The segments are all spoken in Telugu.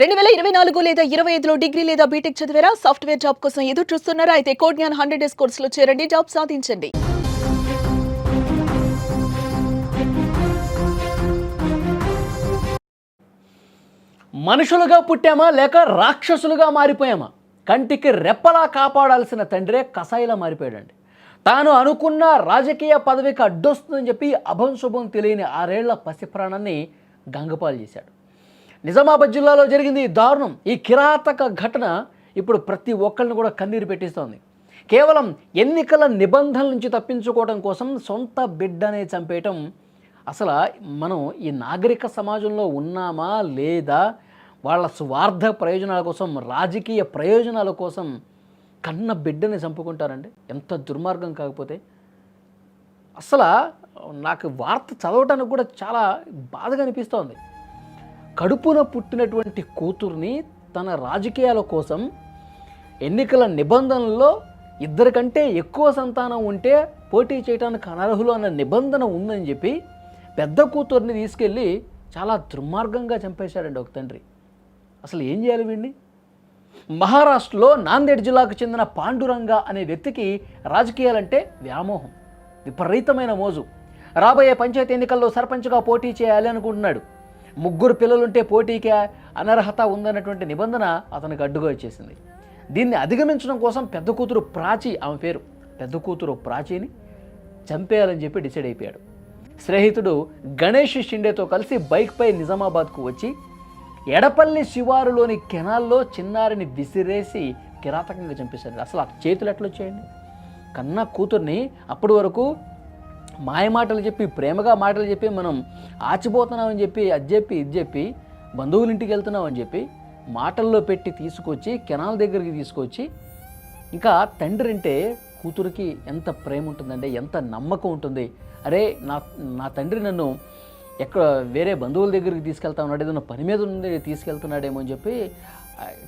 రెండు వేల ఇరవై నాలుగు లేదా ఇరవై ఐదులో డిగ్రీ లేదా బీటెక్ చదివారా? సాఫ్ట్వేర్ జాబ్ కోసం ఎదురు చూస్తున్నారా? అయితే కోడ్ జ్ఞాన్ హండ్రెడ్ డేస్ కోర్సులో చేరండి జాబ్ సాధించండి. మనుషులుగా పుట్టామా లేక రాక్షసులుగా మారిపోయామా? కంటికి రెప్పలా కాపాడాల్సిన తండ్రే కసాయిలా మారిపోయాడండి. తాను అనుకున్న రాజకీయ పదవికి అడ్డొస్తుందని చెప్పి అభంశుభం తెలియని ఆరేళ్ళ పసి ప్రాణాన్ని గంగపాలు చేశాడు. నిజామాబాద్ జిల్లాలో జరిగింది ఈ దారుణం. ఈ కిరాతక ఘటన ఇప్పుడు ప్రతి ఒక్కరిని కూడా కన్నీరు పెట్టిస్తోంది. కేవలం ఎన్నికల నిబంధనల నుంచి తప్పించుకోవడం కోసం సొంత బిడ్డనే చంపేయటం. అసలు మనం ఈ నాగరిక సమాజంలో ఉన్నామా లేదా? వాళ్ళ స్వార్థ ప్రయోజనాల కోసం రాజకీయ ప్రయోజనాల కోసం కన్న బిడ్డని చంపుకుంటారండి. ఎంత దుర్మార్గం కాకపోతే. అసలు నాకు వార్త చదవటానికి కూడా చాలా బాధగా అనిపిస్తోంది. కడుపున పుట్టినటువంటి కూతుర్ని తన రాజకీయాల కోసం ఎన్నికల నిబంధనల్లో ఇద్దరికంటే ఎక్కువ సంతానం ఉంటే పోటీ చేయడానికి అనర్హులు అన్న నిబంధన ఉందని చెప్పి పెద్ద కూతుర్ని తీసుకెళ్ళి చాలా దుర్మార్గంగా చంపేశాడండి ఒక తండ్రి. అసలు ఏం చేయాలి వీడిని? మహారాష్ట్రలో నాందేడ్ జిల్లాకు చెందిన పాండురంగ అనే వ్యక్తికి రాజకీయాలంటే వ్యామోహం విపరీతమైన మోజు. రాబోయే పంచాయతీ ఎన్నికల్లో సర్పంచ్గా పోటీ చేయాలి అనుకుంటున్నాడు. ముగ్గురు పిల్లలుంటే పోటీకే అనర్హత ఉందన్నటువంటి నిబంధన అతనికి అడ్డుగా వచ్చేసింది. దీన్ని అధిగమించడం కోసం పెద్ద కూతురు ప్రాచి ఆమె పేరు. పెద్ద కూతురు ప్రాచీని చంపేయాలని చెప్పి డిసైడ్ అయిపోయాడు. స్నేహితుడు గణేష్ షిండేతో కలిసి బైక్పై నిజామాబాద్కు వచ్చి ఎడపల్లి శివారులోని కెనాల్లో చిన్నారిని విసిరేసి కిరాతకంగా చంపేశాడు. అసలు ఆ చేతులు ఎట్లా వచ్చాయండి? కన్న కూతుర్ని అప్పటి వరకు మాయ మాటలు చెప్పి ప్రేమగా మాటలు చెప్పి మనం ఆచిపోతున్నామని చెప్పి అది చెప్పి ఇది చెప్పి బంధువుల ఇంటికి వెళ్తున్నాం అని చెప్పి మాటల్లో పెట్టి తీసుకొచ్చి కెనాల్ దగ్గరికి తీసుకొచ్చి ఇంకా తండ్రి అంటే కూతురికి ఎంత ప్రేమ ఉంటుందంటే ఎంత నమ్మకం ఉంటుంది. అరే నా నా తండ్రి నన్ను ఎక్కడ వేరే బంధువుల దగ్గరికి తీసుకెళ్తా ఉన్నాడు ఏదైనా పని మీద ఉంది తీసుకెళ్తున్నాడేమో అని చెప్పి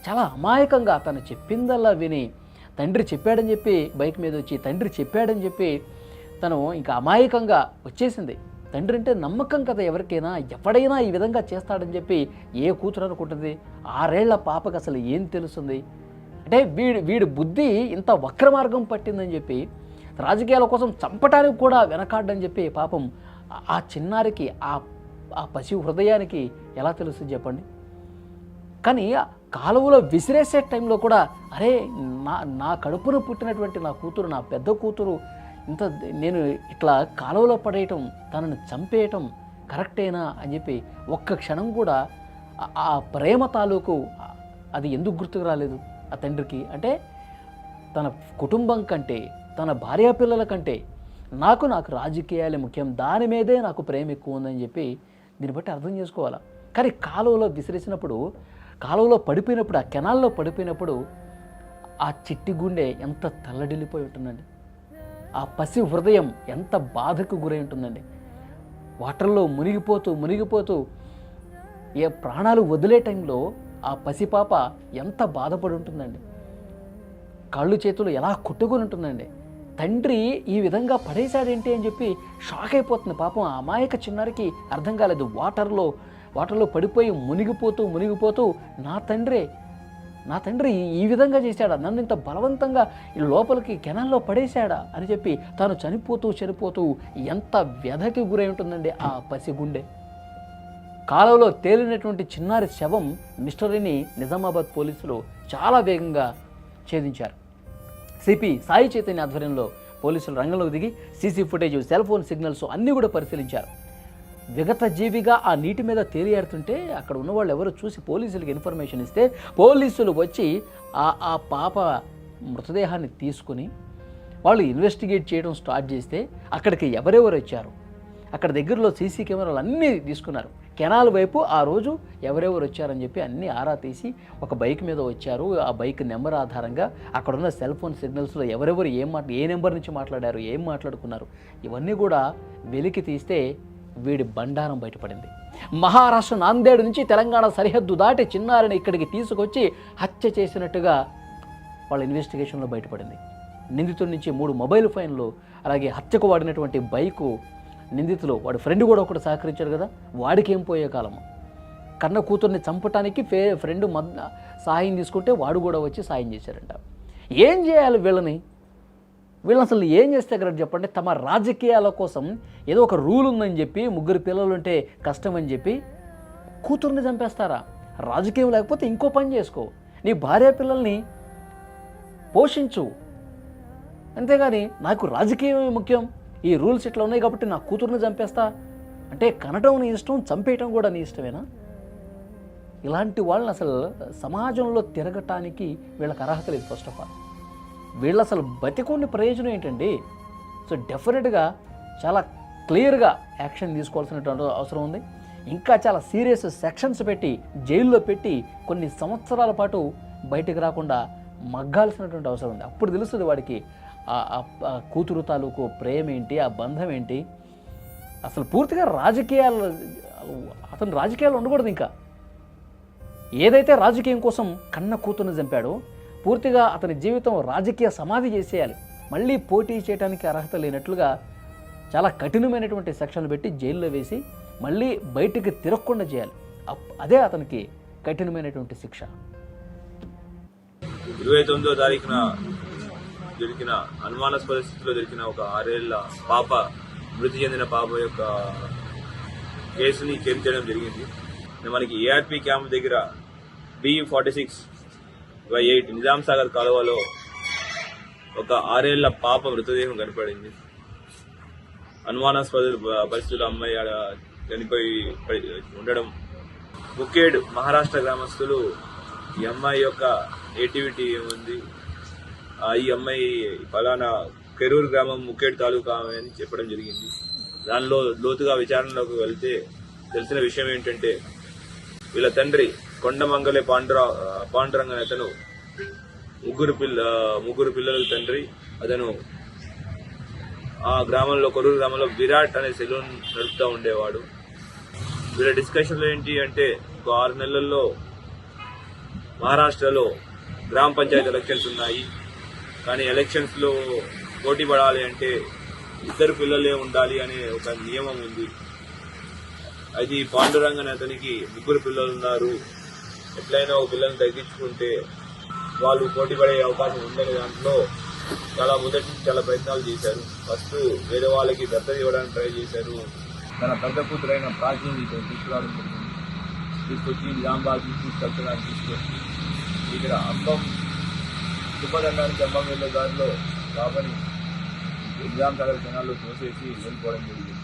చాలా అమాయకంగా తను చెప్పిందల్లా విని తండ్రి చెప్పాడని చెప్పి బైక్ మీద వచ్చి తండ్రి చెప్పాడని చెప్పి తను ఇంకా అమాయకంగా వచ్చేసింది. తండ్రి అంటే నమ్మకం కదా ఎవరికైనా ఎవడైనా ఈ విధంగా చేస్తాడని చెప్పి ఏ కూతురు అనుకుంటుంది? ఆరేళ్ళ పాపకు అసలు ఏం తెలుస్తుంది? అంటే వీడి వీడి బుద్ధి ఇంత వక్ర మార్గం పట్టిందని చెప్పి రాజకీయాల కోసం చంపటానికి కూడా వెనకాడని చెప్పి పాపం ఆ- చిన్నారికి ఆ ఆ పసి హృదయానికి ఎలా తెలుస్తుంది చెప్పండి? కానీ కాలువలో విసిరేసే టైంలో కూడా అరే నా నా కడుపున పుట్టినటువంటి నా కూతురు నా పెద్ద కూతురు ఇంత నేను ఇట్లా కాలువలో పడేయటం తనను చంపేయటం కరెక్టేనా అని చెప్పి ఒక్క క్షణం కూడా ఆ- ప్రేమ తాలూకు అది ఎందుకు గుర్తుకు రాలేదు ఆ తండ్రికి? అంటే తన కుటుంబం కంటే తన భార్యా పిల్లల కంటే నాకు నాకు రాజకీయాలే ముఖ్యం. దాని మీదే నాకు ప్రేమ ఎక్కువ ఉందని చెప్పి దీన్ని బట్టి అర్థం చేసుకోవాలా? కానీ కాలువలో విసిరేసినప్పుడు కాలువలో పడిపోయినప్పుడు ఆ కెనాల్లో పడిపోయినప్పుడు ఆ చిట్టి గుండె ఎంత తల్లడిల్లిపోయి ఉంటుందండి. ఆ పసి హృదయం ఎంత బాధకు గురై ఉంటుందండి. వాటర్లో మునిగిపోతూ మునిగిపోతూ ఏ ప్రాణాలు వదిలే టైంలో ఆ పసిపాప ఎంత బాధపడి ఉంటుందండి. కాళ్ళు చేతులు ఎలా కొట్టుకొని ఉంటుందండి. తండ్రి ఈ విధంగా పడేశాడేంటి అని చెప్పి షాక్ అయిపోతుంది పాపం. ఆ అమాయక చిన్నారికి అర్థం కాలేదు. వాటర్లో వాటర్లో పడిపోయి మునిగిపోతూ మునిగిపోతూ నా తండ్రే నా తండ్రి ఈ విధంగా చేశాడా? నన్ను ఇంత బలవంతంగా లోపలికి కెనాల్లో పడేశాడా? అని చెప్పి తాను చనిపోతూ చనిపోతూ ఎంత వ్యధకి గురై ఉంటుందండి ఆ పసిగుండె కాలంలో తేలినటువంటి చిన్నారి శవం మిస్టరీని నిజామాబాద్ పోలీసులు చాలా వేగంగా ఛేదించారు. సిపి సాయి చైతన్య ఆధ్వర్యంలో పోలీసులు రంగంలోకి దిగి CC footage cell phone signals అన్నీ కూడా పరిశీలించారు. విగత జీవిగా ఆ నీటి మీద తేలియాడుతుంటే అక్కడ ఉన్న వాళ్ళు ఎవరు చూసి పోలీసులకు ఇన్ఫర్మేషన్ ఇస్తే పోలీసులు వచ్చి ఆ ఆ పాప మృతదేహాన్ని తీసుకుని వాళ్ళు ఇన్వెస్టిగేట్ చేయడం స్టార్ట్ చేస్తే అక్కడికి ఎవరెవరు వచ్చారు? అక్కడ దగ్గరలో సీసీ కెమెరాలు అన్నీ తీసుకున్నారు. కెనాల్ వైపు ఆ రోజు ఎవరెవరు వచ్చారని చెప్పి అన్నీ ఆరా తీసి ఒక బైక్ మీద వచ్చారు. ఆ బైక్ నెంబర్ ఆధారంగా అక్కడున్న సెల్ ఫోన్ సిగ్నల్స్లో ఎవరెవరు ఏం మాట్లా ఏ నెంబర్ నుంచి మాట్లాడారు ఏం మాట్లాడుకున్నారు? ఇవన్నీ కూడా వెలికి తీస్తే వీడి బండారం బయటపడింది. మహారాష్ట్ర నాందేడు నుంచి తెలంగాణ సరిహద్దు దాటి చిన్నారిని ఇక్కడికి తీసుకొచ్చి హత్య చేసినట్టుగా వాళ్ళ ఇన్వెస్టిగేషన్లో బయటపడింది. నిందితుడి నుంచి మూడు మొబైల్ ఫోన్లు అలాగే హత్యకు వాడినటువంటి బైకు నిందితులు వాడి ఫ్రెండ్ కూడా ఒకటి సహకరించాడు కదా వాడికి ఏం పోయే కాలము కన్న కూతుర్ని చంపటానికి ఫే ఫ్రెండ్ మద్ సహాయం తీసుకుంటే వాడు కూడా వచ్చి సాయం చేశారంట ఏం చేయాలి వీళ్ళని? వీళ్ళు అసలు ఏం చేస్తే కరెక్ట్ చెప్పండి? తమ రాజకీయాల కోసం ఏదో ఒక రూల్ ఉందని చెప్పి ముగ్గురు పిల్లలు ఉంటే కష్టం అని చెప్పి కూతుర్ని చంపేస్తారా? రాజకీయం లేకపోతే ఇంకో పని చేసుకో. నీ భార్య పిల్లల్ని పోషించు. అంతేగాని నాకు రాజకీయమే ముఖ్యం. ఈ రూల్స్ ఇట్లా ఉన్నాయి కాబట్టి నా కూతుర్ని చంపేస్తా. అంటే కనటం నీ ఇష్టం చంపేయటం కూడా నీ ఇష్టమేనా? ఇలాంటి వాళ్ళని అసలు సమాజంలో తిరగటానికి వీళ్ళకి అర్హత లేదు ఫస్ట్ ఆఫ్ ఆల్ వీళ్ళు అసలు బతికుండి ప్రయోజనం ఏంటండి? సో డెఫినెట్గా చాలా క్లియర్గా యాక్షన్ తీసుకోవాల్సినటువంటి అవసరం ఉంది. ఇంకా చాలా సీరియస్ సెక్షన్స్ పెట్టి జైల్లో పెట్టి కొన్ని సంవత్సరాల పాటు బయటకు రాకుండా మగ్గాల్సినటువంటి అవసరం ఉంది. అప్పుడు తెలుస్తుంది వాడికి ఆ- కూతురు తాలూకు ప్రేమ ఏంటి ఆ బంధం ఏంటి? అసలు పూర్తిగా రాజకీయాలు అతను రాజకీయాలు ఉండకూడదు ఇంకా. ఏదైతే రాజకీయం కోసం కన్న కూతుర్ని చంపాడో పూర్తిగా అతని జీవితం రాజకీయ సమాధి చేసేయాలి. మళ్ళీ పోటీ చేయడానికి అర్హత లేనట్లుగా చాలా కఠినమైనటువంటి సెక్షన్లు పెట్టి జైల్లో వేసి మళ్ళీ బయటికి తిరగకుండా చేయాలి. అప్- అదే అతనికి కఠినమైనటువంటి శిక్ష. ఇరవై తొమ్మిదో తారీఖున దొరికిన అనుమానాస్పద స్థితిలో దొరికిన ఒక ఆరేళ్ళ పాప మృతి చెందిన పాప యొక్క కేసుని కేర్ చేయడం జరిగింది మనకి ఏఆర్పి క్యాంప్ దగ్గర B forty six by eight Nizam Sagar కాలువలో ఒక ఆరేళ్ళ పాప మృతదేహం కనపడింది. అనుమానాస్పద పరిస్థితుల్లో అమ్మాయి ఆడ చనిపోయి ఉండడం. ముఖేడ్ మహారాష్ట్ర గ్రామస్తులు ఈ అమ్మాయి యొక్క ఏటివిటీ ఏముంది? ఈ అమ్మాయి ఫలానా కెరూరు గ్రామం ముఖేడ్ తాలూకా ఆమె అని చెప్పడం జరిగింది. దానిలో లోతుగా విచారణలోకి వెళ్తే తెలిసిన విషయం ఏంటంటే వీళ్ళ తండ్రి కొండమంగళి పాండురా పాండురంగన్ అతను ముగ్గురు పిల్ల ముగ్గురు పిల్లల తండ్రి. అతను ఆ గ్రామంలో కొరూరు గ్రామంలో విరాట్ అనే సెలూన్ నడుపుతూ ఉండేవాడు. వీళ్ళ డిస్కషన్లో ఏంటి అంటే ఒక ఆరు నెలల్లో మహారాష్ట్రలో గ్రామ పంచాయతీ ఎలక్షన్స్ ఉన్నాయి. కానీ ఎలక్షన్స్లో పోటీ పడాలి అంటే ఇద్దరు పిల్లలే ఉండాలి అనే ఒక నియమం ఉంది. అది పాండురంగన్ అతనికి ముగ్గురు పిల్లలు ఉన్నారు. ఎట్లయినా ఒక పిల్లల్ని తగ్గించుకుంటే వాళ్ళు పోటీ పడే అవకాశం ఉందనే దాంట్లో చాలా మొదటి నుంచి చాలా ప్రయత్నాలు చేశారు. ఫస్ట్ వేరే వాళ్ళకి దత్తత ఇవ్వడానికి ట్రై చేశారు. తన పెద్ద కూతురైన ప్రాచీన తీసుకురావడం జరిగింది. తీసుకొచ్చి నిజామాబాద్ తీసుకొచ్చడానికి తీసుకొచ్చి ఇక్కడ అంబం దుబ్బదండానికి అంబం వెళ్ళే దారిలో బాబని నిజాం సాగర్ జనాల్లో తోసేసి వెళ్ళిపోవడం జరిగింది.